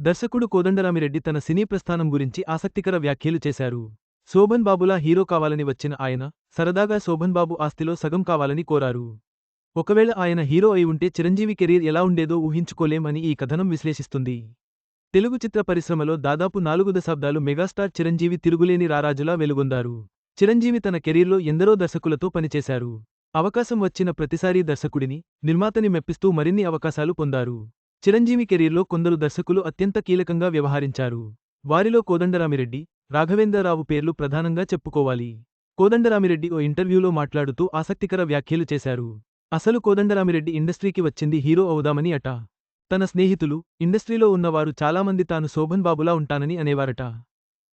దర్శకుడు కోదండరామిరెడ్డి తన సినీ ప్రస్థానం గురించి ఆసక్తికర వ్యాఖ్యలు చేశారు. శోభన్ బాబులా హీరో కావాలని వచ్చిన ఆయన సరదాగా శోభన్ బాబు ఆస్తిలో సగం కావాలని కోరారు. ఒకవేళ ఆయన హీరో అయి ఉంటే చిరంజీవి కెరీర్ ఎలా ఉండేదో ఊహించుకోలేం అని ఈ కథనం విశ్లేషిస్తుంది. తెలుగు చిత్ర పరిశ్రమలో దాదాపు నాలుగు దశాబ్దాలు మెగాస్టార్ చిరంజీవి తిరుగులేని రారాజులా వెలుగొందారు. చిరంజీవి తన కెరీర్లో ఎందరో దర్శకులతో పనిచేశారు. అవకాశం వచ్చిన ప్రతిసారీ దర్శకుడిని నిర్మాతని మెప్పిస్తూ మరిన్ని అవకాశాలు పొందారు. చిరంజీవి కెరీర్లో కొందరు దర్శకులు అత్యంత కీలకంగా వ్యవహరించారు. వారిలో కోదండరామిరెడ్డి రాఘవేంద్రరావు పేర్లు ప్రధానంగా చెప్పుకోవాలి. కోదండరామిరెడ్డి ఓ ఇంటర్వ్యూలో మాట్లాడుతూ ఆసక్తికర వ్యాఖ్యలు చేశారు. అసలు కోదండరామిరెడ్డి ఇండస్ట్రీకి వచ్చింది హీరో అవుదామని అట. తన స్నేహితులు ఇండస్ట్రీలో ఉన్నవారు చాలామంది తాను శోభన్ బాబులా ఉంటానని అనేవారట.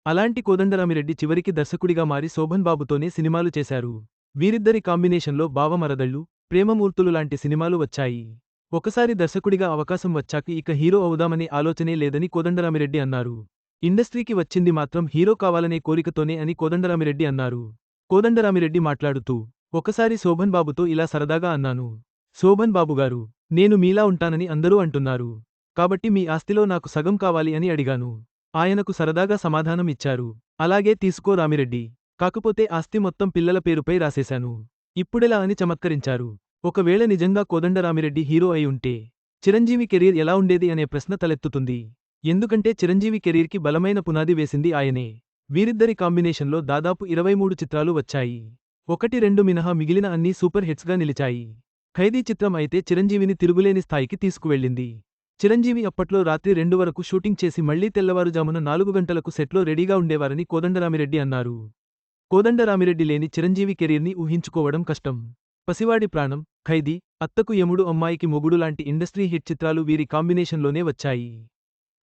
అలాంటి కోదండరామిరెడ్డి చివరికి దర్శకుడిగా మారి శోభన్ బాబుతోనే సినిమాలు చేశారు. వీరిద్దరి కాంబినేషన్లో బావమరదళ్ళు ప్రేమమూర్తులు లాంటి సినిమాలు వచ్చాయి. ఒకసారి దర్శకుడిగా అవకాశం వచ్చాక ఇక హీరో అవుదామనే ఆలోచనే లేదని కోదండరామిరెడ్డి అన్నారు. ఇండస్ట్రీకి వచ్చింది మాత్రం హీరో కావాలనే కోరికతోనే అని కోదండరామిరెడ్డి అన్నారు. కోదండరామిరెడ్డి మాట్లాడుతూ ఒకసారి శోభన్ బాబుతో ఇలా సరదాగా అన్నాను. శోభన్ బాబుగారు నేను మీలా ఉంటానని అందరూ అంటున్నారు. కాబట్టి మీ ఆస్తిలో నాకు సగం కావాలి అని అడిగాను. ఆయనకు సరదాగా సమాధానం ఇచ్చారు. అలాగే తీసుకో రామిరెడ్డి. కాకపోతే ఆస్తి మొత్తం పిల్లల పేరుపై రాసేశాను. ఇప్పుడెలా అని చమత్కరించారు. ఒకవేళ నిజంగా కోదండరామిరెడ్డి హీరో అయి ఉంటే చిరంజీవి కెరీర్ ఎలా ఉండేది అనే ప్రశ్న తలెత్తుతుంది. ఎందుకంటే చిరంజీవి కెరీర్కి బలమైన పునాది వేసింది ఆయనే. వీరిద్దరి కాంబినేషన్లో దాదాపు ఇరవై మూడు చిత్రాలు వచ్చాయి. ఒకటి రెండు మినహా మిగిలిన అన్నీ సూపర్ హిట్స్గా నిలిచాయి. ఖైదీ చిత్రం అయితే చిరంజీవిని తిరుగులేని స్థాయికి తీసుకువెళ్ళింది. చిరంజీవి అప్పట్లో రాత్రి రెండు వరకు షూటింగ్ చేసి మళ్ళీ తెల్లవారుజామున నాలుగు గంటలకు సెట్లో రెడీగా ఉండేవారని కోదండరామిరెడ్డి అన్నారు. కోదండరామిరెడ్డి లేని చిరంజీవి కెరీర్ని ఊహించుకోవడం కష్టం. పసివాడి ప్రాణం ఖైదీ అత్తకు యముడు అమ్మాయికి మొగుడు లాంటి ఇండస్ట్రీ హిట్ చిత్రాలు వీరి కాంబినేషన్లోనే వచ్చాయి.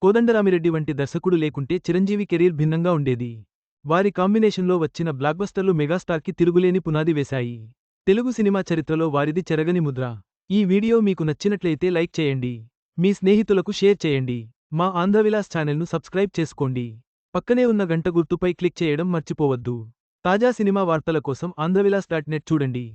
కోదండరామిరెడ్డి వంటి దర్శకుడు లేకుంటే చిరంజీవి కెరీర్ భిన్నంగా ఉండేది. వారి కాంబినేషన్లో వచ్చిన బ్లాక్బస్టర్లు మెగాస్టార్కి తిరుగులేని పునాది వేశాయి. తెలుగు సినిమా చరిత్రలో వారిది చెరగని ముద్ర. ఈ వీడియో మీకు నచ్చినట్లయితే లైక్ చేయండి. మీ స్నేహితులకు షేర్ చేయండి. మా ఆంధ్రవిలాస్ ఛానల్ను సబ్స్క్రైబ్ చేసుకోండి. పక్కనే ఉన్న గంట గుర్తుపై క్లిక్ చేయడం మర్చిపోవద్దు. తాజా సినిమా వార్తల కోసం ఆంధ్రవిలాస్ డాట్ నెట్ చూడండి.